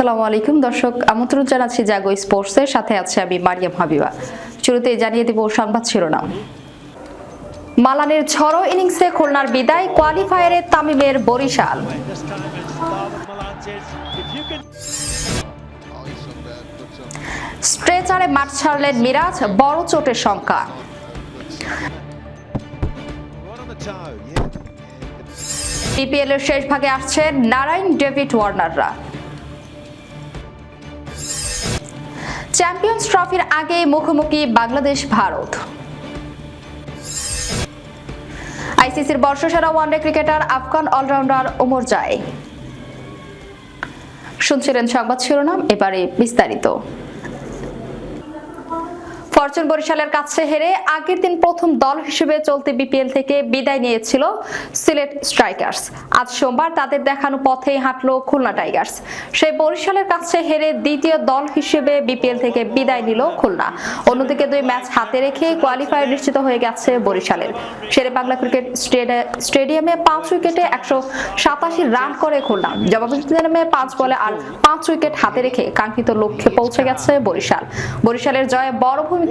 আসসালামু আলাইকুম। দর্শক, আমন্ত্রণ জানাচ্ছি জাগো স্পোর্টসের সাথে আছে আমি মারিয়াম হাবিবা। শুরুতে জানিয়ে দিব সংবাদ শিরোনাম। মালানের ঝড়ো ইনিংসে খুলনার বিদায় কোয়ালিফায়ারে তামিমের বরিশাল। স্ট্রেচারে মাঠ ছাড়লেন মিরাজ, বড় চোটের শঙ্কা বিপিএল এর শেষ ভাগে আসছেন নারায়ণ ডেভিড ওয়ার্নাররা। চ্যাম্পিয়ন্স ট্রফির আগে মুখোমুখি বাংলাদেশ, ভারত। আইসিসির বর্ষসেরা one day cricketer, Afghan all rounder Omarzai শুনছিলেন সংবাদ শিরোনাম, এবারে বিস্তারিত। ফরচুন বরিশালের কাছে হেরে আগের দিন প্রথম দল হিসেবে চলতি বিপিএল থেকে বিদায় নিয়েছিল সিলেট স্ট্রাইকার্স। আজ সোমবার তাদের দেখানো পথে হাঁটলো খুলনা টাইগার্স। সেই বরিশালের কাছে হেরে দ্বিতীয় দল হিসেবে বিপিএল থেকে বিদায় নিল খুলনা। অন্যদিকে দুই ম্যাচ হাতে রেখে কোয়ালিফায়ার নিশ্চিত হয়ে গেছে বরিশালের। শেরে বাংলা ক্রিকেট স্টেডি- স্টেডিয়ামে পাঁচ উইকেটে একশো সাতাশি রান করে খুলনা। জবাবদিহিতে নেমে পাঁচ বলে আর পাঁচ উইকেট হাতে রেখে কাঙ্ক্ষিত লক্ষ্যে পৌঁছে গেছে বরিশাল। বরিশালের জয়ে বড় ভূমিকা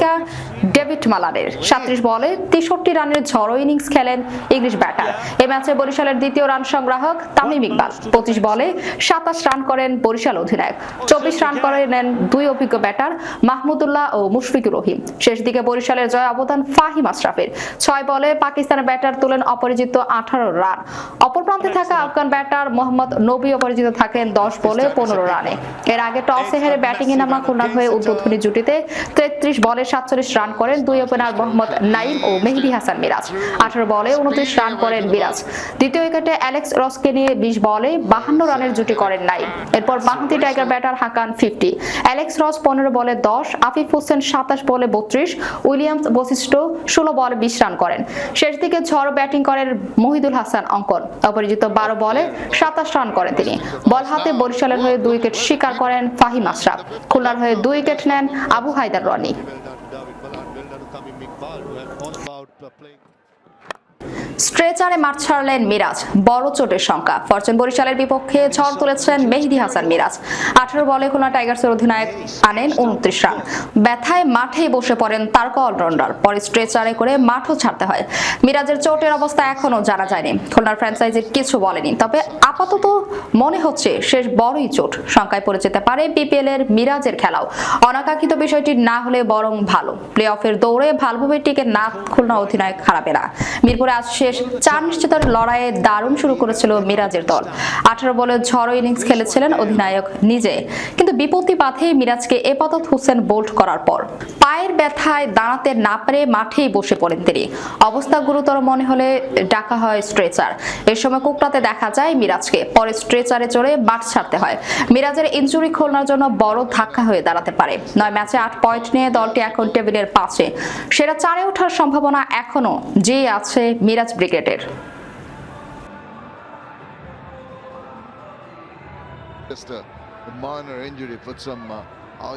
ডেভিড মালানের সাত্রিশ বলে তেষট্টি রানের ঝড়ো ইনিংস খেলেন ইংলিশ ব্যাটার। এ ম্যাচে বরিশালের দ্বিতীয় রান সংগ্রাহক তামিম ইকবাল। পঁচিশ বলে সাতাশ রান করেন বরিশাল অধিনায়ক। চব্বিশ রান করে নেন দুই অভিজ্ঞ ব্যাটার মাহমুদুল্লাহ ও মুশফিকুর রহিম। শেষ দিকে বরিশালের জয় অবদান ফাহিম আশরাফের। ছয় বলে পাকিস্তানের ব্যাটার তোলেন অপরিচিত আঠারো রান। অপর প্রান্তে থাকা আফগান ব্যাটার মোহাম্মদ নবী অপরাজিত থাকেন দশ বলে পনেরো রানে। এর আগে টসে হেরে ব্যাটিংয়ে নামা খুলনার হয়ে উদ্বোধনী জুটিতে তেত্রিশ বলে সাতচল্লিশ রান করেন দুই ওপেনার মোহাম্মদ নাইম ও মেহেদি হাসান মিরাজ। আঠারো বলে উনত্রিশ রান করেন মিরাজ। দ্বিতীয় উইকেটে অ্যালেক্স রসকে নিয়ে বিশ বলে বাহান্ন রানের জুটি করেন নাইম এরপর বাহাতি টাইগার ব্যাটার হাকান ফিফটি। অ্যালেক্স রস পনেরো বলে দশ, আফিফ হোসেন সাতাশ বলে বত্রিশ, উইলিয়ামস বশিষ্ঠ ষোলো বলে বিশ রান করেন। শেষ দিকে ঝড় ব্যাটিং করেন মহিদুল হাসান অঙ্কন। অপরিচিত বারো বলে সাতাশ রান করেন তিনি। বল হাতে বরিশালের হয়ে দুই উইকেট শিকার করেন ফাহিম আশরাফ। খুলনার হয়ে দুই উইকেট নেন Abu Haider Roni. Iqbal, who have all about uh, playing. স্ট্রেচারে মাঠ ছাড়লেন মিরাজ, বড় চোটের সংখ্যা ফরচুন বরিশালের বিপক্ষে ঝড় তুলেছেন মেহেদি হাসান মিরাজ। আঠারো বলে খুলনা টাইগার্সের অধিনায়ক আনেন উনত্রিশ রান। ব্যথায় মাঠেই বসে পড়েন তারকা অলরাউন্ডার। পরে স্ট্রেচারে করে মাঠও ছাড়তে হয়। মিরাজের চোটের অবস্থা এখনও জানা যায়নি। খুলনার ফ্র্যাঞ্চাইজি কিছু বলেনি। তবে আপাতত মনে হচ্ছে শেষ বড়ই চোট। শঙ্কায় পড়ে যেতে পারে বিপিএল এর মিরাজের খেলাও। অনাকাঙ্ক্ষিত বিষয়টি না হলে বরং ভালো। প্লে অফের দৌড়ে ভালোভাবে টিকে না খুলনা অধিনায়ক হারাবে না। মিরপুরে আজ শেষ চার নিশ্চিতের লড়াইয়ে দারুণ শুরু করেছিল মিরাজের দল। আঠারো বলে ঝড়ো ইনিংস খেলেছিলেন অধিনায়ক নিজে। কিন্তু বিপত্তি বাধে মিরাজকে এপাতত হোসেন বোল্ট করার পর। পায়ের ব্যথায় দাঁড়াতে না পেরে মাঠেই বসে পড়েন তিনি। অবস্থা গুরুতর মনে হলে ডাকা হয় স্ট্রেচার। এ সময় কুকটাতে দেখা যায় মিরাজকে। পরে স্ট্রেচারে চড়ে মাঠ ছাড়তে হয়। মিরাজের ইঞ্জুরি খুলনার জন্য বড় ধাক্কা হয়ে দাঁড়াতে পারে। নয় ম্যাচে আট পয়েন্ট নিয়ে দলটি এখন টেবিলের পাশে সেরা চারে ওঠার সম্ভাবনা এখনও। যে আছে মিরাজ ব্রিগেডের Just a, a minor injury, put some uh,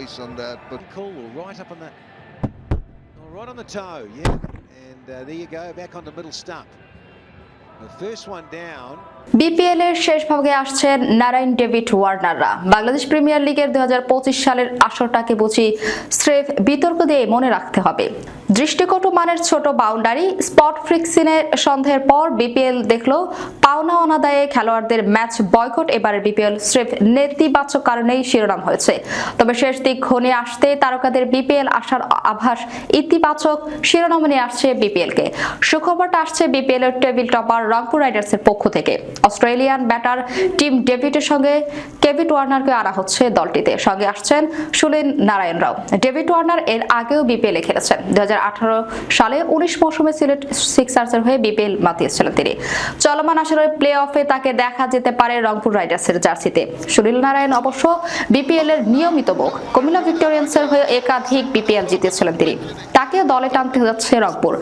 ice on that. But Cool, right up on the, oh, right on the toe, yeah. And uh, there you go, back on the middle stump. The first one down. BPL এর শেষ ভাগে আসছেন Narine David ওয়ার্নাররা। Bangladesh premier লিগের দুই হাজার পঁচিশ সালের আসরটাকে বুঝি স্রেফ বিতর্ক দিয়ে মনে রাখতে হবে। দৃষ্টিকটু মানের ছোট বাউন্ডারি, স্পট ফ্রিক্সিনের সন্দেহের পর বিপিএল দেখল পাওনা অনাদায়ে খেলোয়াড়দের ম্যাচ বয়কট এবারের বিপিএল স্রেফ নেতিবাচক কারণেই শিরোনাম হয়েছে। তবে শেষ দিক ঘনিয়ে আসতে তারকাদের বিপিএল আসার আভাস ইতিবাচক শিরোনাম নিয়ে আসছে বিপিএল কে। সুখবরটা আসছে বিপিএল এর টেবিল টপার রংপুর রাইডার্সের পক্ষ থেকে। অস্ট্রেলিয়ান ব্যাটার টিম ডেভিডের সঙ্গে কেভিট ওয়ার্নারকে আনা হচ্ছে দলটিতে। সঙ্গে আসছেন সুনীল নারায়ণ রাও। ডেভিড ওয়ার্নার এর আগেও বিপিএল খেলেছেন। দু সালে উনিশ মৌসুমে সিলেট সিক্সার্সের হয়ে বিপিএল মাতিয়েছিলেন তিনি। চলমান আসরের প্লে অফে তাকে দেখা যেতে পারে রংপুর রাইডার্সের জার্সিতে। সুনীল নারায়ণ অবশ্য বিপিএল এর নিয়মিত মুখ। কুমিল্লা ভিক্টোরিয়ান্সের হয়ে একাধিক বিপিএল জিতেছিলেন তিনি। তাকেও দলে টানতে যাচ্ছে রংপুর।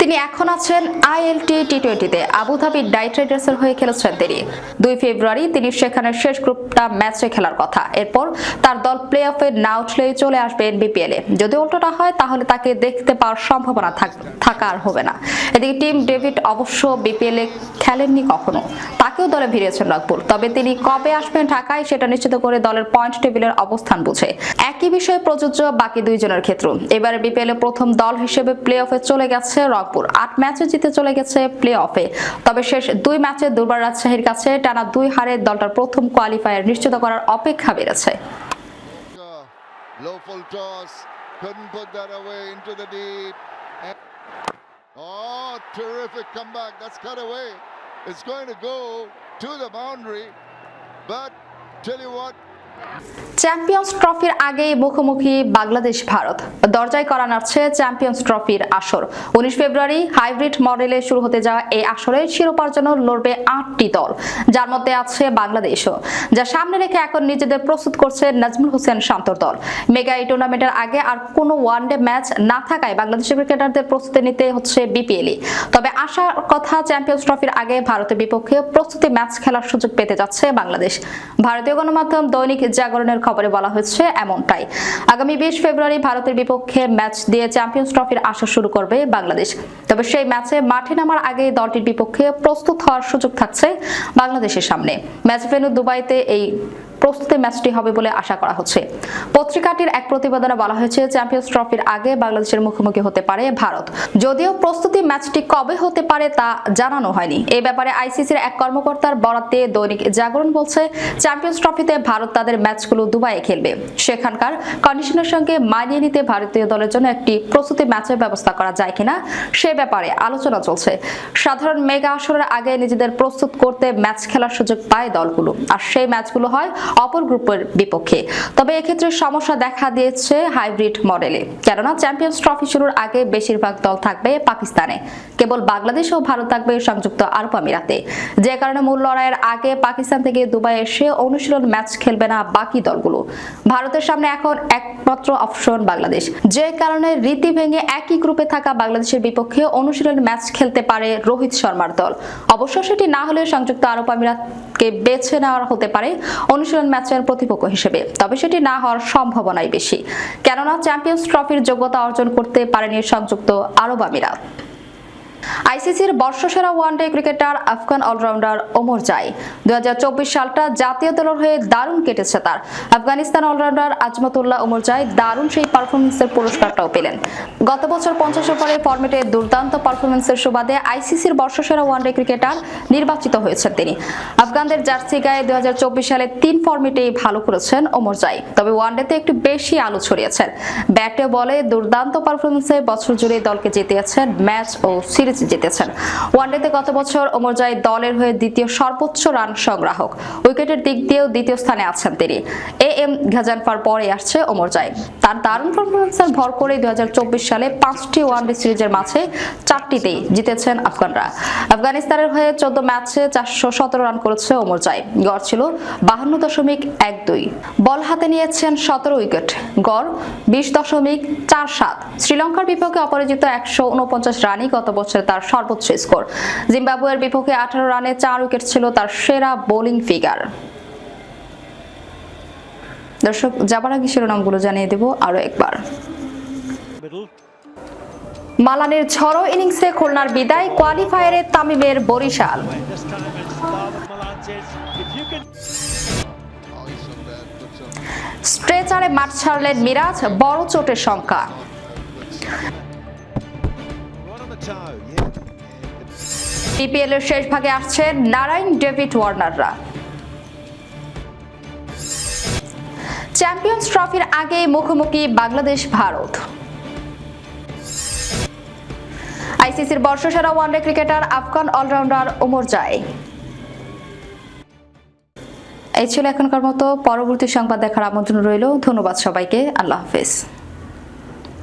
তিনি এখন আছেন আইএলটি টি টোয়েন্টিতে আবুধাবি ডাইট রাইডার্সের হয়ে খেলেছেন করেছেন তিনি দুই ফেব্রুয়ারি তিনি সেখানে শেষ গ্রুপটা ম্যাচে খেলার কথা। এরপর তার দল প্লে অফে না উঠলেই চলে আসবেন বিপিএল এ যদি উল্টোটা হয়, তাহলে তাকে দেখতে পাওয়ার সম্ভাবনা থাকা আর হবে না। এদিকে টিম ডেভিড অবশ্য বিপিএল এ খেলেননি কখনো। তাকেও দলে ভিড়িয়েছেন রকপুর তবে তিনি কবে আসবেন ঢাকায়, সেটা নিশ্চিত করে দলের পয়েন্ট টেবিলের অবস্থান বুঝে। একই বিষয়ে প্রযোজ্য বাকি দুইজনের ক্ষেত্রে। এবারে বিপিএল প্রথম দল হিসেবে প্লে অফে চলে গেছে রংপুর। আট ম্যাচে জিতে চলে গেছে প্লে অফে তবে শেষ দুই ম্যাচে দুর্বার রাজশাহীর কাছে টানা দুই হারে দলটার প্রথম কোয়ালিফায়ার নিশ্চিত করার অপেক্ষা বেড়েছে Uh, Oh, terrific comeback. That's cut away. It's going to go to the boundary. But tell you what, champions ট্রফির আগে মুখোমুখি বাংলাদেশ, ভারত। দরজায় করা নাড়ছে চ্যাম্পিয়ন্স ট্রফির আসর। উনিশ ফেব্রুয়ারি হাইব্রিড মডেলে শুরু হতে যাওয়া এই আসরে শিরোপার জন্য লড়বে আটটি দল, যার মধ্যে আছে বাংলাদেশও যা সামনে রেখে এখন নিজেদের প্রস্তুত করছে নাজমুল হোসেন শান্তর দল। মেগা এই টুর্নামেন্টের আগে আর কোনো ওয়ানডে ম্যাচ না থাকায় বাংলাদেশের ক্রিকেটারদের প্রস্তুতি নিতে হচ্ছে বিপিএলই। তবে আশার কথা চ্যাম্পিয়ন্স ট্রফির আগে ভারতের বিপক্ষে প্রস্তুতি ম্যাচ খেলার সুযোগ পেতে যাচ্ছে বাংলাদেশ। ভারতীয় গণমাধ্যম দৈনিক জাগরণের খবরে বলা হয়েছে এমনটাই। আগামী বিশ ফেব্রুয়ারি ভারতের বিপক্ষে ম্যাচ দিয়ে চ্যাম্পিয়ন্স ট্রফির আসা শুরু করবে বাংলাদেশ। তবে সেই ম্যাচে মাঠে নামার আগে দলটির বিপক্ষে প্রস্তুত হওয়ার সুযোগ থাকছে বাংলাদেশের সামনে। ম্যাচ ভেন্যু দুবাইতে এই প্রস্তুতি ম্যাচটি হবে বলে আশা করা হচ্ছে। পত্রিকাটির এক প্রতিবেদনে বলা হয়েছে, চ্যাম্পিয়ন্স ট্রফির আগে বাংলাদেশের মুখোমুখি হতে পারে ভারত। যদিও প্রস্তুতি ম্যাচটি কবে হতে পারে তা জানানো হয়নি। এই ব্যাপারে আইসিসির এক কর্মকর্তার বরাত দৈনিক জাগরণ বলছে, চ্যাম্পিয়ন্স ট্রফিতে ভারত তাদের ম্যাচগুলো দুবাইয়ে খেলবে। সেখানকার কন্ডিশনের সঙ্গে মানিয়ে নিতে ভারতীয় দলের জন্য একটি প্রস্তুতি ম্যাচের ব্যবস্থা করা যায় কিনা, সে ব্যাপারে আলোচনা চলছে। সাধারণ মেগা আসরের আগে নিজেদের প্রস্তুত করতে ম্যাচ খেলার সুযোগ পায় দলগুলো। আর সেই ম্যাচগুলো হয় অপর গ্রুপের বিপক্ষে। তবে এক্ষেত্রে সমস্যা দেখা দিয়েছে হাইব্রিড মডেলে। কেননা চ্যাম্পিয়ন্স ট্রফি শুরুর আগে বেশিরভাগ দল থাকবে পাকিস্তানে। কেবল বাংলাদেশ ও ভারত থাকবে সংযুক্ত আরব আমিরাতে। যে কারণে মূল লড়াইয়ের আগে পাকিস্তান থেকে দুবাই এসে অনুশীলন ম্যাচ খেলবে না বাকি দলগুলো। ভারতের সামনে এখন একমাত্র অপশন বাংলাদেশ। যে কারণে রীতি ভেঙে একই গ্রুপে থাকা বাংলাদেশের বিপক্ষে অনুশীলন ম্যাচ খেলতে পারে রোহিত শর্মার দল। অবশ্য সেটি না হলে সংযুক্ত আরব আমিরাতকে বেছে নেওয়া হতে পারে অনুশীলন ম্যাচের প্রতিপক্ষ হিসেবে। তবে সেটি না হওয়ার সম্ভাবনাই বেশি। কেননা চ্যাম্পিয়ন্স ট্রফির যোগ্যতা অর্জন করতে পারেনি সংযুক্ত আরব আমিরাত। আইসিসির বর্ষসেরা one day cricketer Afghan all rounder Omarzai. দুই সালটা জাতীয় দলের হয়ে দারুণ কেটেছে তার। আফগানিস্তান অলরাউন্ডার আজমতুল্লাহ ওমর জাই দারুণ সেই পারফরমেন্সের পুরস্কারটাও পেলেন। গত বছর পঞ্চাশ ওভারে ফরম্যাটে দুর্দান্ত পারফরমেন্সের সুবাদে আইসিসির বর্ষসেরা ওয়ানডে ক্রিকেটার নির্বাচিত হয়েছেন তিনি। আফগানদের জার্সি গায়ে দুই হাজার চব্বিশ সালে তিন ফর্মেটেই ভালো করেছেন ওমর জাই। তবে ওয়ানডেতে একটু বেশি আলো ছড়িয়েছেন। ব্যাটে বলে দুর্দান্ত পারফরমেন্সে বছর জুড়ে দলকে জিতিয়েছেন ম্যাচ ও সিরিজ জিতেছেন। ওয়ানডেতে গত বছর ওমর জাই দলের হয়ে দ্বিতীয় সর্বোচ্চ রান সংগ্রাহক। উইকেটের দিক দিয়েও দ্বিতীয় স্থানে আছেন তিনি। এ এম ঘাজানফার পরে আসছে ওমর জাই। তার দারুণ পারফরমেন্সের ভর করে দুই সালে পাঁচটি ওয়ানডে সিরিজের মাঝে চারটিতেই জিতেছেন আফগানরা। আফগানিস্তানের হয়ে চোদ্দ ম্যাচে চারশো সতেরো রান করেছে ওমর জাই। গড় ছিল বাহান্ন দশমিক এক দুই। বল হাতে নিয়েছেন সতেরো উইকেট। গড় বিশ দশমিক চার সাত। শ্রীলঙ্কার বিপক্ষে অপরাজিত একশো উনপঞ্চাশ রানই গত বছর তার সর্বোচ্চ স্কোর। জিম্বাবুয়ের বিপক্ষে আঠারো রানে চার উইকেট ছিল তার সেরা বোলিং ফিগার। দর্শক, যাবার আগে শিরোনামগুলো জানিয়ে দেব আরও একবার। মালানের ঝড়ো ইনিংসে খুলনার বিদায় কোয়ালিফায়ারে তামিমের বরিশাল। স্ট্রেচারে মাঠ ছাড়লেন মিরাজ, বড় চোটের সংখ্যা। বিপিএল এর শেষ ভাগে আসছে নারায়ণ ডেভিড ওয়ার্নাররা। চ্যাম্পিয়ন্স ট্রফির আগে মুখোমুখি বাংলাদেশ ভারত। আইসিসির বর্ষসেরা one day cricketer Afghan all rounder Omarzai. এই ছিল এখনকার মতো। পরবর্তী সংবাদ দেখার আমন্ত্রণ রইল। ধন্যবাদ সবাইকে। আল্লাহ হাফেজ।